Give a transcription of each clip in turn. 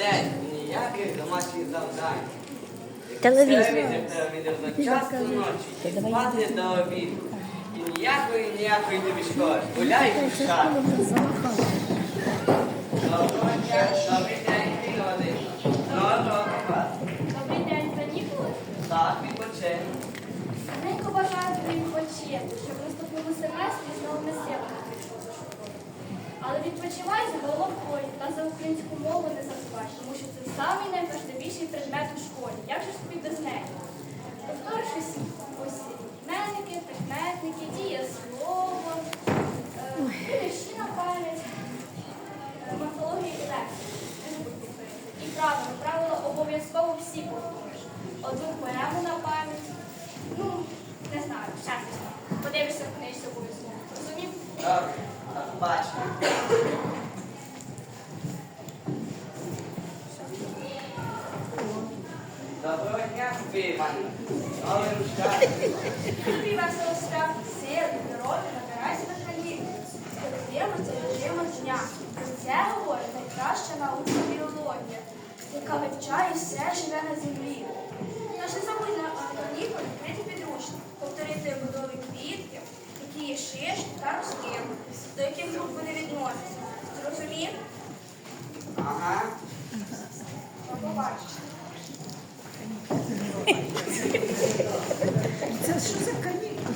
день ніяких домашніх завдань. Телевізор. Телевізор час до ночі, і спати до обіду. І ніякої, ніякої тобі школи. Гуляй у шар. Доброго дня, добрий день, Ігор Доброго вас. Добрий день, канікули. Так, відпочинь. Ненько бажаю тобі відпочити, щоб наступному семестрі з новими силами прийшов до школи. Але відпочивай за головою та за українську мову не забувай, тому що це самий найважливіший предмет у школі. Як же ж тобі без неї? Повториш усі усі іменники, прикметники, дієслово, е, вірші на пам'ять, е, морфологію і лексику. Не забудь повторити. І правила, правила обов'язково всі повториш. Одну поему на пам'ять. Ну, не знаю, ще щось. Подивишся в книжці обов'язково. Розумів? Добре, так, бачу. Сили, здоров'я, набирайся на каліну. Подивимося режиму дня. Це говорить найкраща наука біологія, яка вивчає все живе на землі. Тож не забудь підручник, повторити будові квітки, які є шишки та ростки, до яких груп вони відносяться. Зрозумів? Ага. Побачиш. Це що за канікули?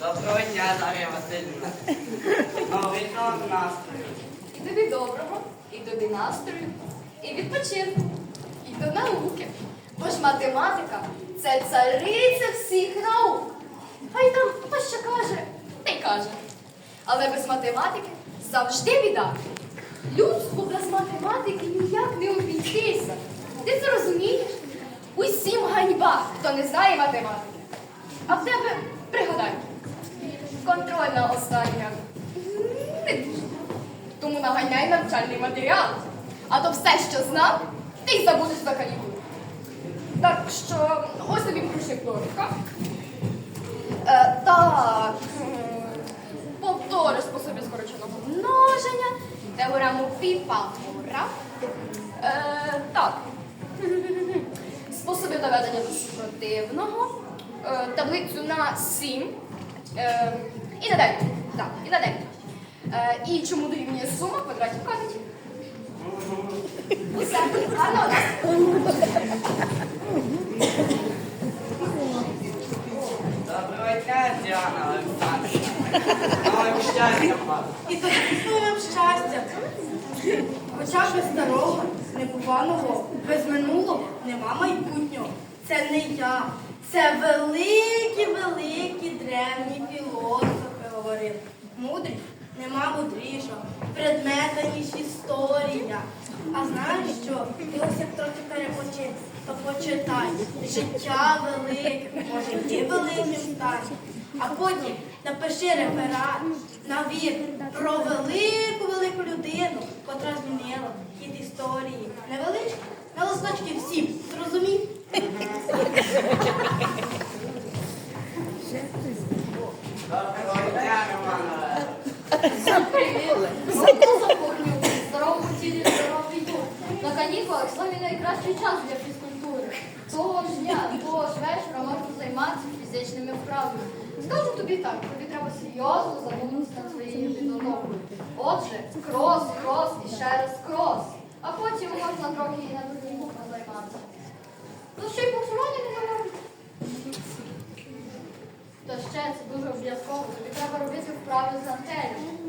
Доброго дня, Дар'я Васильівна. Нового настрою. І тобі доброго, і тобі настрою, і відпочинку, і до науки. Бо ж математика це цариця всіх наук. Хай там хто що каже, та й каже. Але без математики завжди біда. Людству без математики ніяк не обійтися. Ти це розумієш? Усім ганьба, хто не знає математики. А в тебе пригадай, контрольна остання. Не дуже. Тому наганяй навчальний матеріал. А то все, що знав, ти й забудеш за канікули. Так що ось тобі підручник логіка. Е, так. Повтори способи скороченого множення, теорему Піфагора. Е, так. Способи доведення до супротивного, е, таблицю на 7 е, і на 9. Так, і на 9. Е, і чому дорівнює сума квадратів катетів? Усе, нас. Доброго дня, Діана Олександрівна. Новим щастя. І тоді словом щастя. Хоча без старого не бува нового, без минулого. Це не я, це великі, великі древні філософи говорили. Мудрість нема мудрішого, предмета, ніж історія. А знаєш що? Ти ось як трохи перепочив, то почитай. Життя велике, може ти великим стань. А потім напиши реферат на вір про велику велику людину, котра змінила хід історії. Невеличкі, на листочки всім. Канікулах саме найкращий час для фізкультури. Того ж дня, того ж вечора можна займатися фізичними вправами. Скажу тобі так, тобі треба серйозно задуматися над своєю підготовкою. Отже, крос, крос і ще раз крос. А потім можна трохи і на другий буква займатися. Ну ще й боксування не забудь. Та ще це дуже обов'язково. Тобі треба робити вправи з гантелю.